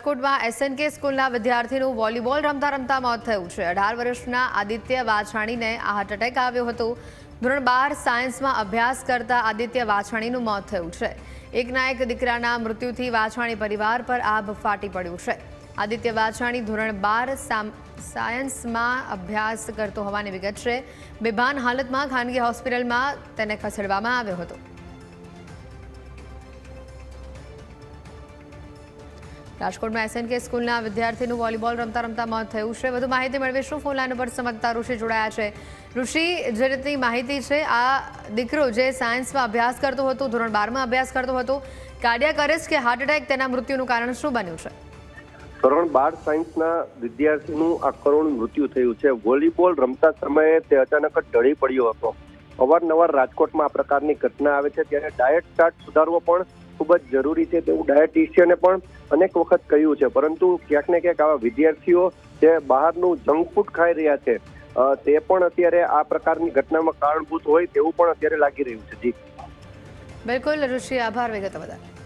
રાજકોટમાં એસએનકે સ્કૂલના વિદ્યાર્થીનું વોલીબોલ રમતા રમતા મોત થયું છે. અઢાર વર્ષના આદિત્ય વાછાણીને આ હાર્ટ એટેક આવ્યો હતો. ધોરણ બાર સાયન્સમાં અભ્યાસ કરતા આદિત્ય વાછાણીનું મોત થયું છે. એકના એક દીકરાના મૃત્યુથી વાછાણી પરિવાર પર આભ ફાટી પડ્યું છે. આદિત્ય વાછાણી ધોરણ બાર સામ- સાયન્સમાં અભ્યાસ કરતો હોવાની વિગત છે. બેભાન હાલતમાં ખાનગી હોસ્પિટલમાં તેને ખસેડવામાં આવ્યો હતો. રાજકોટમાં એસએનકે સ્કૂલના વિદ્યાર્થીનું વોલીબોલ રમતા રમતા મોત થયું છે. વધુ માહિતી મેળવીશું ફોન લાઈન ઉપર સમજતા ઋષિ જોડાયા છે. ઋષિ, જે રીતની માહિતી છે, આ દીકરો જે સાયન્સમાં અભ્યાસ કરતો હતો, ધોરણ બારમાં અભ્યાસ કરતો હતો કાર્ડિયાક અરેસ્ટ કે હાર્ટ એટેક, તેના મૃત્યુનું કારણ શું બન્યું છે? ધોરણ બાર સાયન્સના વિદ્યાર્થીનું આ કરુણ મૃત્યુ થયું છે. વોલીબોલ રમતા સમયે તે અચાનક જ ઢળી પડ્યો હતો. અવારનવાર રાજકોટમાં આ પ્રકારની ઘટના આવે છે. ત્યારે ડાયટ ચાર્ટ સુધારવો પણ ખૂબ જ જરૂરી છે તેવું ડાયટિશિયને પણ અનેક વખત કહ્યું છે. પરંતુ ક્યાંક ને ક્યાંક આવા વિદ્યાર્થીઓ જે બહારનું જંક ફૂડ ખાઈ રહ્યા છે તે પણ અત્યારે આ પ્રકારની ઘટનામાં કારણભૂત હોય તેવું પણ અત્યારે લાગી રહ્યું છે. જી. બિલકુલ, ઋષિ, આભાર વિગત બદલ